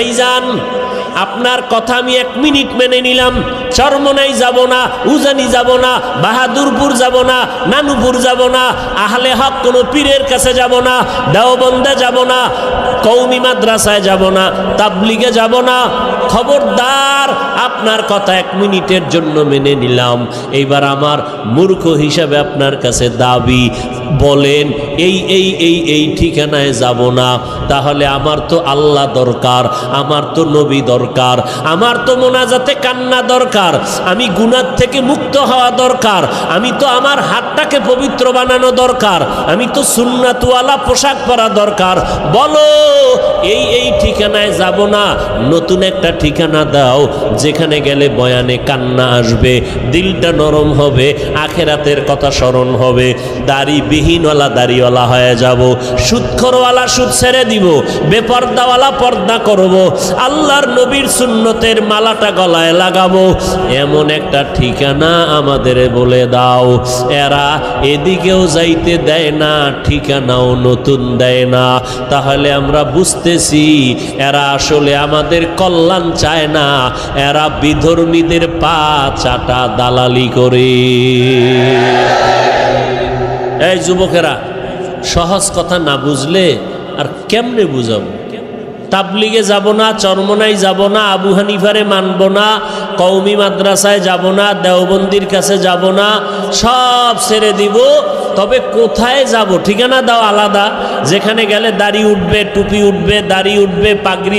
ভাইজান আপনার কথা আমি এক মিনিট মেনে নিলাম। চরমনাই যাব না, উজানি যাব না, বাহাদুরপুর যাব না, নানুপুর যাব না, আহলে হক কোনো পীরের কাছে যাব না, দেওবন্দা যাব না কৌমি মাদ্রাসায় যাব না, তাবলিগে যাব না, খবরদার আপনার কথা এক মিনিটের জন্য মেনে নিলাম। এইবার আমার মূর্খ হিসাবে আপনার কাছে দাবি, বলেন, এই এই এই এই ঠিকানায় যাব না। তাহলে আমার তো আল্লাহ দরকার, আমার তো নবী দরকার, আমার তো মোনাজাতে কান্না দরকার, আমি গুনার থেকে মুক্ত হওয়া দরকার, আমি তো আমার হাতটাকে পবিত্র বানানো দরকার, আমি তো সুন্নাতুয়ালা পোশাক পরা দরকার। বলো, এই এই ঠিকানায় যাব না, নতুন একটা ঠিকানা দাও যেখানে গেলে বয়ানে কান্না আসবে, দিলটা নরম হবে, আখেরাতের কথা স্মরণ হবে। দাড়ি বিহীনওয়ালা দাড়িওয়ালা হয়ে যাব সুৎখরওয়ালা সুদ ছেড়ে দিব, বেপর্দাওয়ালা পর্দা করব, আল্লাহর নবীর সুন্নতের মালাটা গলায় লাগাবো। এমন একটা ঠিকানা আমাদের বলে দাও, এরা এদিকেও যাইতে দেয় না, ঠিকানাও নতুন দেয় না। তাহলে আমরা বুঝতেছি, এরা আসলে আমাদের কল্যাণ চায় না, এরা বিধর্মীদের পা চাটা দালালি করে। এই যুবকেরা, সহজ কথা না বুঝলে আর কেমনে বুঝাবো? তাবলিগে যাব না, চরমনাই যাব না, আবু হানিফারে মানব না কৌমি মাদ্রাসায় যাব না, দেওবন্দির কাছে যাব না, সব ছেড়ে দিব। তবে কোথায় যাব? ঠিকানা দাও আলাদা। যেখানে গেলে দাড়ি উঠবে, টুপি উঠবে, দাড়ি উঠবে, পাগড়ি